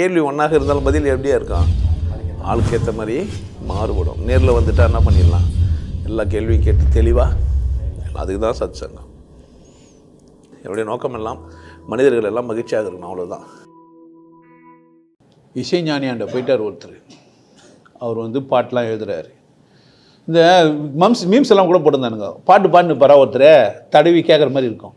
கேள்வி ஒன்றாக இருந்தாலும் பதில் எப்படியா இருக்கும்? ஆளுக்கு ஏற்ற மாதிரி மாறுபடும். நேரில் வந்துட்டால் என்ன பண்ணிடலாம்? எல்லா கேள்வியும் கேட்டு தெளிவாக அதுக்கு தான் சத் சங்கம் என்னுடைய நோக்கம் எல்லாம் மனிதர்கள் எல்லாம் மகிழ்ச்சியாக இருக்கணும் அவ்வளோதான் இசைஞானியாண்ட போயிட்டார் ஒருத்தர். அவர் வந்து பாட்டெலாம் எழுதுகிறாரு இந்த மம்ஸ் மீம்ஸ் எல்லாம் கூட போட்டிருந்தானுங்க. பாட்டு பாட்டு பரா ஒருத்தர் தடவி கேட்குற மாதிரி இருக்கும்.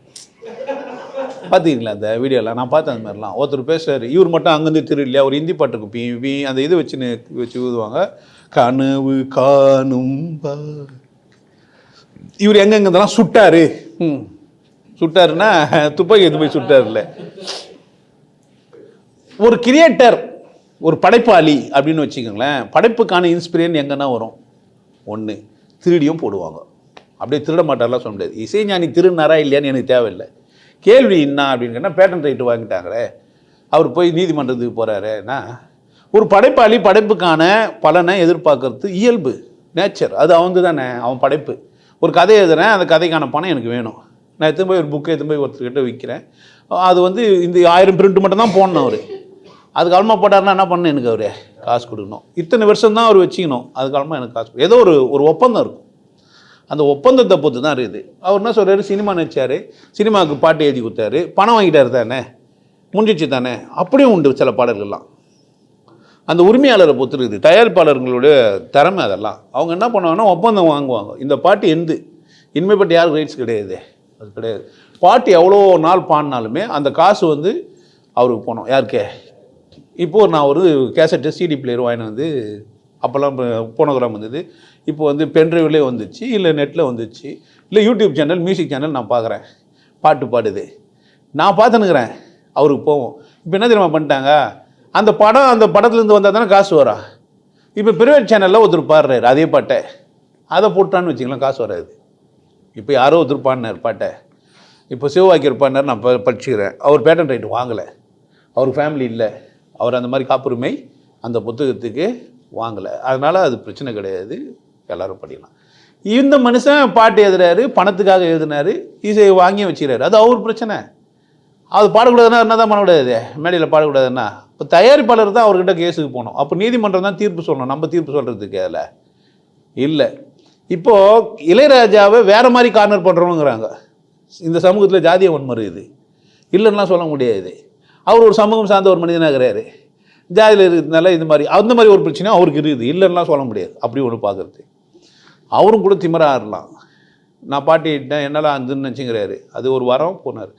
பார்த்துக்கிங்களா அந்த வீடியோலாம் நான் பார்த்தேன் அந்த மாதிரிலாம். ஒருத்தர் பேசுகிறார் இவர் மட்டும் அங்கேருந்து திரு இல்லையா? ஒரு ஹிந்தி பாட்டு இருக்கும் பி அந்த இது வச்சுன்னு வச்சு ஊதுவாங்க. கனவு காணும் இவர் இவர் எங்கெங்கதெல்லாம் சுட்டாரு. ம். சுட்டாருன்னா துப்பாக்கி எடுத்து போய் சுட்டாருல்ல ஒரு கிரியேட்டர் ஒரு படைப்பாளி அப்படின்னு வச்சுக்கோங்களேன் படைப்புக்கான இன்ஸ்பிரியன் எங்கன்னா வரும்? ஒன்று திருடியும் போடுவாங்க. அப்படியே திருட மாட்டார்லாம் சொல்ல முடியாது. இசைஞானி திருநாரா இல்லையான்னு எனக்கு தேவையில்லை. கேள்வி என்ன அப்படின்னு கேட்டால் பேட்டன் ரைட்டு வாங்கிட்டாங்களே. அவர் போய் நீதிமன்றத்துக்கு போகிறாருன்னா ஒரு படைப்பாளி படைப்புக்கான பலனை எதிர்பார்க்கறது இயல்பு நேச்சர் அது அவங்க தானே அவன் படைப்பு. ஒரு கதை எழுதுறேன் அந்த கதைக்கான பணம் எனக்கு வேணும். நான் எடுத்துன்னு போய் ஒரு புக்கை எடுத்துன்னு போய் ஒருத்தர்கிட்ட விற்கிறேன் அது வந்து இந்த ஆயிரம் பிரிண்ட் மட்டும் தான் போடணும் அவர். அது காலமாக போட்டாருன்னா என்ன பண்ணணும் எனக்கு அவர்? காசு கொடுக்கணும். இத்தனை வருஷம் தான் அவர் வச்சுக்கணும். அது எனக்கு காசு கொடு- ஏதோ ஒரு ஒரு ஒப்பந்தம் இருக்கும். அந்த ஒப்பந்தத்தை பொறுத்து தான் இருக்குது. அவர் என்ன சொல்கிறாரு சினிமா நடிச்சார். சினிமாவுக்கு பாட்டு எழுதி கொடுத்தாரு. பணம் வாங்கிட்டார் தானே? முடிஞ்சிச்சு தானே? அப்படியும் உண்டு சில பாடல்கள்லாம். அந்த உரிமையாளரை பொறுத்து இருக்குது. தயாரிப்பாளர்களுடைய திறமை அதெல்லாம். அவங்க என்ன பண்ணுவாங்கன்னா ஒப்பந்தம் வாங்குவாங்க. இந்த பாட்டு எந்து இனிமேல் பட்டு யாருக்கு ரைட்ஸ் கிடையாது. அது கிடையாது. பாட்டு எவ்வளோ நாள் பாடினாலுமே அந்த காசு வந்து அவருக்கு போனோம் யாருக்கே? இப்போது நான் ஒரு கேசட்டு சிடி பிளேயர் வாங்கினு வந்து அப்போல்லாம் போனோகிராம் வந்தது. இப்போ வந்து பென்ட்ரைவ்லேயே வந்துச்சு இல்லை நெட்டில் வந்துச்சு இல்லை யூடியூப் சேனல் மியூசிக் சேனல் நான் பார்க்குறேன். பாட்டு பாடுது. நான் பார்த்துனுக்குறேன் அவருக்கு போவோம். இப்போ என்ன தெரியுமா பண்ணிட்டாங்க? அந்த படம் அந்த படத்துலேருந்து வந்தால் தானே காசு வரா இப்போ பிரைவேட் சேனலில் ஒருத்தர் பாடுறாரு அதே பாட்டை. அதை போட்டான்னு வச்சுக்கலாம் காசு வராது. இப்போ யாரோ ஒருத்தர் பாடினார் பாட்டை. இப்போ சிவவாக்கியர் பாடினார் நான் படிச்சுக்கிறேன். அவர் பேட்டன் ரைட்டு வாங்கலை. அவர் ஃபேமிலி இல்லை. அவர் அந்த மாதிரி காப்புரிமை அந்த புத்தகத்துக்கு வாங்கலை. அதனால் அது பிரச்சனை கிடையாது. எல்லோரும் படிக்கலாம் இந்த மனுஷன் பாட்டு எழுதுறாரு பணத்துக்காக எழுதினார் இசையை வாங்கி வச்சுக்கிறாரு. அது அவர் பிரச்சனை. அது பாடக்கூடாதுன்னா என்ன தான் பண்ணக்கூடாது? மேடையில் பாடக்கூடாதுன்னா. இப்போ தயாரிப்பாளர் தான் அவர்கிட்ட கேஸுக்கு போகணும். அப்போ நீதிமன்றம் தான் தீர்ப்பு சொல்லணும். நம்ம தீர்ப்பு சொல்கிறதுக்கு அதில். இல்லை. இப்போது இளையராஜாவை வேறு மாதிரி கார்னர் பண்ணுறோங்கிறாங்க இந்த சமூகத்தில் ஜாதிய வன்முறை இது. இல்லைன்னா சொல்ல முடியாது. அவர் ஒரு சமூகம் சார்ந்த ஒரு மனிதனாக ஜாதியில் இருக்கிறதுனால இந்த மாதிரி அந்த மாதிரி ஒரு பிரச்சனையும் அவருக்கு இருக்குது. இல்லைன்னா சொல்ல முடியாது. அப்படி ஒன்று பார்க்குறது அவரும் கூட திமராக ஆடலாம் நான் பாட்டிட்டேன் என்னால் அஞ்சுன்னு நினச்சிங்கிறாரு. அது ஒரு வாரம் போனார்.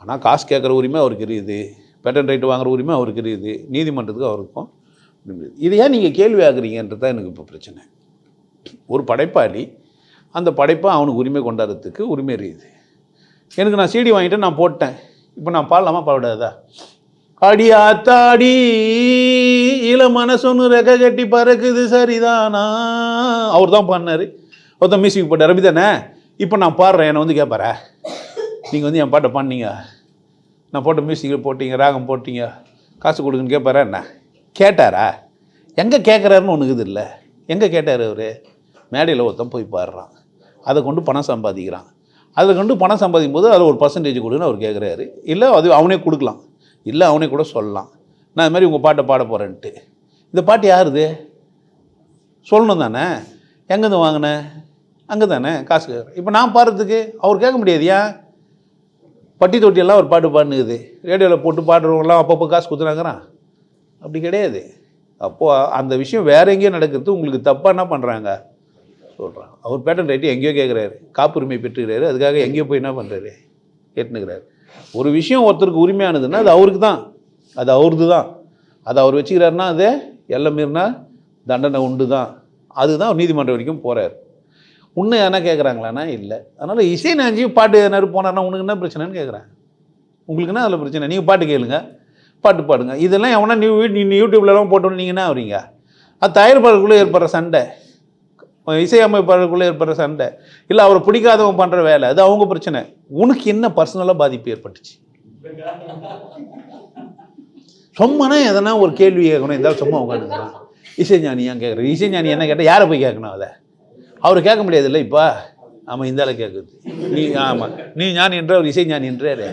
ஆனால் காசு கேட்குற உரிமை அவருக்கு இருக்குது. பேட்டன் ரைட்டு வாங்குற உரிமை அவருக்கு இருக்குது. நீதிமன்றத்துக்கு அவருக்கும் இது ஏன் நீங்கள் கேள்வி ஆகுறீங்கன்றது தான் எனக்கு இப்போ பிரச்சனை. ஒரு படைப்பாளி அந்த படைப்பை அவனுக்கு உரிமை கொண்டாடுறதுக்கு உரிமை இருக்குது. எனக்கு நான் சிடி வாங்கிட்டு நான் போட்டேன். இப்போ நான் பாடலாமா பாடாதா அடி ஆத்தாடி இள மனசொன்னு ரெக்க கட்டி பறக்குது சரிதானா? அவர் தான் பாடினார். ஒருத்தன் மியூசிக் போட்டார். ரபி தானே? இப்போ நான் பாடுறேன். என்னை வந்து கேட்பாரா நீங்கள் வந்து என் பாட்டை பாடினீங்க. நான் போட்ட மியூசிக்கில் போட்டீங்க ராகம் போட்டீங்க. காசு கொடுக்குன்னு கேட்பாரா என்ன? கேட்டாரா? எங்கே கேட்குறாருன்னு ஒன்று இருக்குது இல்லை. எங்கே கேட்டார் அவர்? மேடையில் ஒருத்தன் போய் பாடுறான். அதை கொண்டு பணம் சம்பாதிக்கிறான். அதை கொண்டு பணம் சம்பாதிக்கும் போது அதில் ஒரு பர்சன்டேஜ் கொடுன்னு அவர் கேட்குறாரு இல்லை அது அவனே கொடுக்கலாம். இல்லை அவனே கூட சொல்லலாம். நான் இது மாதிரி உங்கள் பாட்டை பாட போகிறேன்ட்டு இந்த பாட்டு யாருது? சொல்லணும் தானே? எங்கேருந்து வாங்கினேன் அங்கே தானே காசு கேட்குறேன் இப்போ நான் பாடுறதுக்கு அவர் கேட்க முடியாது ஏன் பட்டி தொட்டியெல்லாம் ஒரு பாட்டு பாடுனுக்குது. ரேடியோவில் போட்டு பாடுறவங்களாம் அப்பப்போ காசு கொடுத்துனாங்கிறான் அப்படி கிடையாது. அப்போது அந்த விஷயம் வேற எங்கேயோ நடக்கிறது. உங்களுக்கு தப்பாக என்ன பண்ணுறாங்க சொல்கிறான் அவர் பேட்டன் ரைட்டு எங்கேயோ கேட்குறாரு காப்புரிமை பெற்றுக்கிறாரு. அதுக்காக எங்கேயோ போய் என்ன பண்ணுறாரு கேட்டுனுக்கிறாரு. ஒரு விஷயம் ஒருத்தருக்கு உரிமையானதுன்னா அது அவருக்கு தான். அது அவரது தான். அதை அவர் வச்சுக்கிறாருன்னா அது எல்லாம் மீறினா தண்டனை உண்டு தான். அதுதான் அவர் நீதிமன்றம் வரைக்கும் போகிறார் உன்னை என்ன கேட்குறாங்களான்னா இல்லை. அதனால் இசை நாஞ்சி பாட்டு எதனாரு போனார்னா உனக்கு என்ன பிரச்சனைன்னு கேட்குறேன் உங்களுக்கு என்ன அதில் பிரச்சனை? நீங்கள் பாட்டு கேளுங்க. பாட்டு பாடுங்க. இதெல்லாம் எவனா நீ நீ நீ யூடியூப்லலாம் போட்டோன்னு நீங்கள் என்ன வரீங்க அது தயாரிப்பாளருக்குள்ளே ஏற்படுற சண்டை. இசையமைப்பாளருக்குள்ளே ஏற்படுற சண்டை. இல்லை அவரை பிடிக்காதவன் பண்ணுற வேலை அது அவங்க பிரச்சனை. உனக்கு என்ன பர்சனலாக பாதிப்பு ஏற்பட்டுச்சு? சும்மானா எதனா ஒரு கேள்வி கேட்கணும் இருந்தாலும் சும்மா உட்காந்துக்கிறான் இசைஞானி ஏன் கேட்குறது? இசைஞானி என்ன கேட்டால் யாரை போய் கேட்கணும் அதை அவர் கேட்க முடியாதுல்ல இப்போ? ஆமாம் இந்த அளவு கேட்குது. நீ ஆமாம் நீ ஞானி என்ற அவர் இசைஞானி என்றே என்றாரு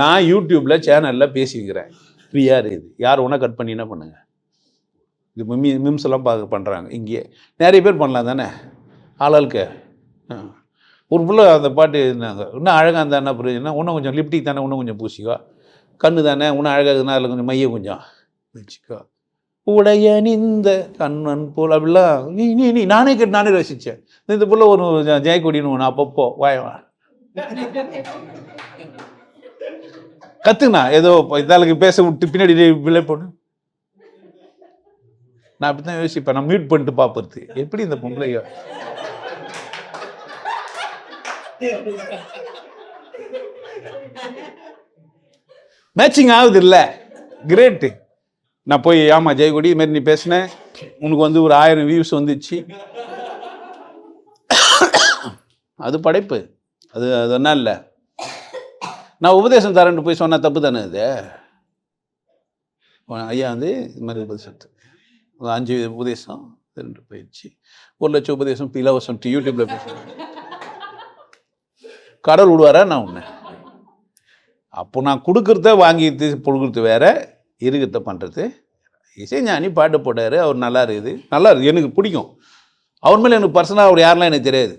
நான் யூடியூப்பில் சேனலில் பேசிக்கிறேன். ஃப்ரீயாக இருக்குது யார் ஒன்றா கட் பண்ணி என்ன இது மிமி மிம்ஸ் எல்லாம் பார்க்க பண்ணுறாங்க இங்கேயே நிறைய பேர் பண்ணலாம் தானே? ஆளாளுக்கு. ஒரு பிள்ளை அந்த பாட்டு இருந்தாங்க. இன்னும் அழகாக இருந்தால் என்ன புரியுதுன்னா இன்னும் கொஞ்சம் லிப்டிக் தானே இன்னும் கொஞ்சம் பூசிக்கோ. கண்ணு தானே இன்னும் அழகாக இருக்குன்னா அதில் கொஞ்சம் மையம் கொஞ்சம் வச்சுக்கோ. உடைய நிந்த கண்ணன் போல் அப்படிலாம். நீ நீ நீ நானே கேட்டு நானே ரசித்தேன் இந்த பிள்ளை ஒரு ஜெயக்கொடின்னு ஒன்று அப்பப்போ வாயவா வா. ஏதோ இதாளுக்கு பேச விட்டு பின்னாடி விலை போடு. நான் அப்படி தான் யோசிப்பேன். நான் மியூட் பண்ணிட்டு பார்ப்பறது எப்படி இந்த பொம்பளை மேட்சிங் ஆகுது இல்லை கிரேட்டு நான் போய் ஆமாம் ஜெயக்கொடி இது மாதிரி நீ பேசினேன். உனக்கு வந்து ஒரு ஆயிரம் வியூஸ் வந்துச்சு. அது படைப்பு. அது அது என்ன இல்லை. நான் உபதேசம் தரேன்ட்டு போய் சொன்னால் தப்பு தானே இது? ஐயா வந்து இது மாதிரி உபதேசத்து அஞ்சு உபதேசம் ரெண்டு பயிற்சி. ஒரு லட்சம் உபதேசம் இலவசம் யூடியூப்ல பேசுகிறேன் கடவுள் விடுவாரா? நான் உன்னை. அப்போ நான் கொடுக்குறத வாங்கி கொடுக்குறது வேற இருக்கிறத பண்ணுறது இசைஞானி பாட்டு போட்டார் அவர் நல்லா இருக்குது. நல்லா இருக்குது. எனக்கு பிடிக்கும். அவர் மேலே எனக்கு பர்சனலாக அவர் யாரெல்லாம் எனக்கு தெரியாது.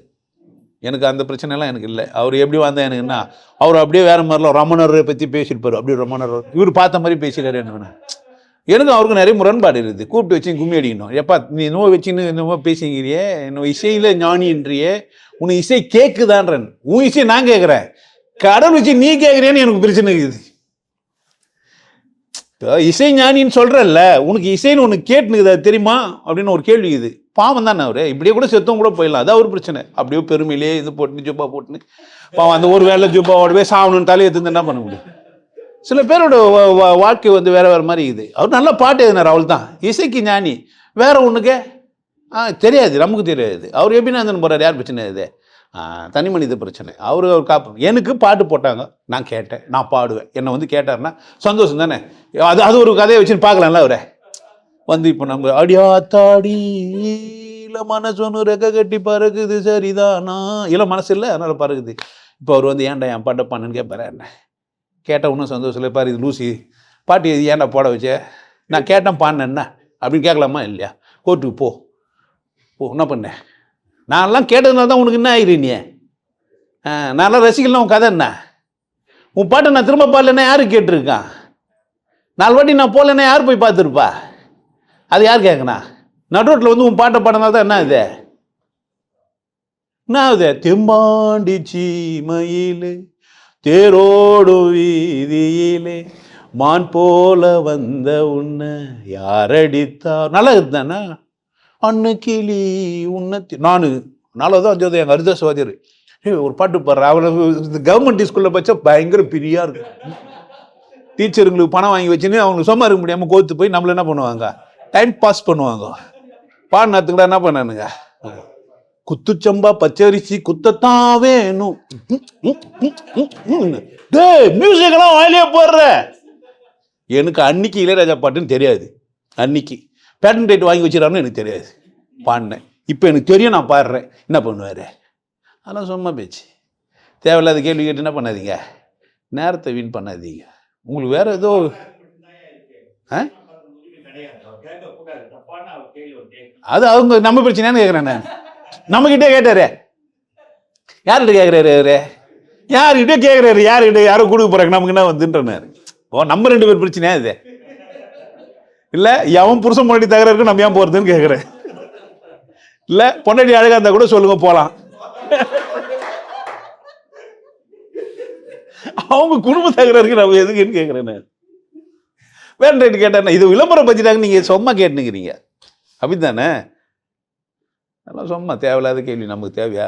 எனக்கு அந்த பிரச்சனைலாம் எனக்கு இல்லை. அவர் எப்படி வந்தால் எனக்கு என்ன? அவர் அப்படியே வேறு மாதிரிலாம் ரமணரை பற்றி பேசியிருப்பார். அப்படியே ரமணர். இவர் பார்த்த மாதிரி பேசிடுறாரு என்ன? எனக்கு அவருக்கு நிறைய முரண்பாடு இருக்குது. கூப்பிட்டு வச்சு கும்மி அடிக்கணும். எப்பா நீ என்னவோ வச்சுன்னு என்னவோ பேசிங்கிறியே என்ன இசையில் ஞானின்றியே உன் இசை கேட்குதான்றன் உன் இசை நான் கேட்குறேன் கடவுள் வச்சு நீ கேட்குறியான்னு எனக்கு பிரச்சனை இருக்குது. இசை ஞானின்னு சொல்கிறல்ல உனக்கு இசைன்னு ஒன்று கேட்டுனுக்குது அது தெரியுமா? அப்படின்னு ஒரு கேள்வி இது பாவம் தானே அவர். இப்படியே கூட செத்தவங்க கூட போயிடலாம். அதான் அவர் பிரச்சனை. அப்படியே பெருமையிலே இது போட்டுன்னு ஜுப்பா போட்டுன்னு. பாவம் அந்த ஒரு வேலை ஜுப்பாவோடவே சாவணும்னு தலையை எடுத்து என்ன பண்ண முடியும்? சில பேரோட வா- வாழ்க்கை வந்து வேறு வேறு மாதிரி இருக்குது. அவர் நல்லா பாட்டு எழுதினார் அவள் தான் இசைக்கு ஞானி. வேறு ஒன்றுக்கே ஆ தெரியாது நமக்கு தெரியாது. அவர் எப்படின்னு போகிறார் யார் பிரச்சனை இது? தனி மனித பிரச்சனை. அவர் அவர் காப்பு. எனக்கு பாட்டு போட்டாங்க நான் கேட்டேன் நான் பாடுவேன். என்னை வந்து கேட்டார்னா சந்தோஷம் தானே. அது அது ஒரு கதையை வச்சுன்னு பார்க்கலாம்ல அவரை? வந்து இப்போ நம்ம அடியாத்தாடி இல்லை மனசு ஒன்று ரெக்க கட்டி பறக்குது சரிதானா? இல்லை மனசு இல்லை அதனால் பறக்குது. இப்போ அவர் வந்து ஏன்டா என் பாட்டை பண்ணுன்னு கேட்பாரு என்ன? கேட்ட ஒன்றும் சந்தோஷம் இல்லை. பாரு இது லூசி. பாட்டி இது ஏன்டா போட வச்சே? நான் கேட்டேன் பாடினேன் என்ன? அப்படின்னு கேட்கலாமா இல்லையா? கோர்ட்டுக்கு போ. போ என்ன பண்ணேன் நான்லாம் கேட்டதுனால தான் உனக்கு என்ன ஆயிரு நீ? நான்லாம் ரசிக்கலாம் உன் கதை என்ன? உன் பாட்டை நான் திரும்ப பாடலன்னா யார் கேட்டிருக்கான் நாலு வாட்டி நான் போகலன்னா யார் போய் பார்த்துருப்பா? அது யார் கேட்கணா நடுரோட்டில் வந்து உன் பாட்டை பாடினால தான் என்ன இது என்ன ஆகுது? தெம்பாண்டி சீமையிலே தேரோடு வீதியிலே மான் போல வந்த உன்னை யாரடித்தார்? நல்லா இருந்தானா? அண்ணு கிளி உன்னை நான். நாலாவது அஞ்சாவது எங்கள் ஹரிதாஸ் ஒரு பாட்டு பாடுற. அவளை இந்த கவர்மெண்ட் ஸ்கூலில் படித்தா பயங்கர பிரியா இருக்கு. டீச்சருங்களுக்கு பணம் வாங்கி வச்சுன்னு அவங்களுக்கு சும்மா இருக்க முடியாமல் கோத்து போய் நம்மள என்ன பண்ணுவாங்க? டைம் பாஸ் பண்ணுவாங்க. பாடினத்துக்கூட என்ன பண்ணானுங்க? குத்துச்சம்பா பச்சரிசி குத்தத்தான் வேணும். டேய் மியூசிக்கெல்லாம் வாயிலே போடுற. எனக்கு அன்னைக்கு இளையராஜா பாட்டுன்னு தெரியாது. அன்னைக்கு. பேட்டன் ரைட் வாங்கி வச்சிடறாருன்னு எனக்கு தெரியாது. பாடினேன். இப்போ எனக்கு தெரியும் நான் பாடுறேன். என்ன பண்ணுவார்? அதெல்லாம் சும்மா பேச்சு. தேவையில்லாத கேள்வி கேட்டு என்ன பண்ணாதீங்க? நேரத்தை வீண் பண்ணாதீங்க. உங்களுக்கு வேற ஏதோ ஆ? அது அவங்க நம்ம பிரச்சனையான்னு கேட்குறேன் நான். நம்மகிட்டே கேட்டாரு. யார்கிட்ட கேட்குறாரு அவரு? யார்கிட்ட கேட்குறாரு யார்கிட்ட யாரோ கொடுக்க போறாங்க? நமக்கு என்ன வந்துன்றனாரு. ஓ நம்ம ரெண்டு பேர் பிரச்சனையா இது? இல்லை எவன் புருஷன் முன்னாடி தகராறுக்கு நம்ம ஏன் போகிறதுன்னு கேட்குறேன் இல்லை பொண்டாட்டி அழகாக இருந்தால் கூட சொல்லுங்க போகலாம் அவங்க குடும்ப தகராறுக்கு நம்ம எதுக்குன்னு கேட்குறேன் நான் வேற கேட்டேன் இது விளம்பரம் பற்றிட்டாங்க நீங்கள் சும்மா கேட்டுனுக்கிறீங்க. அப்படித்தானே? அதெல்லாம் சும்மா தேவையில்லாத கேள்வி நமக்கு தேவையா?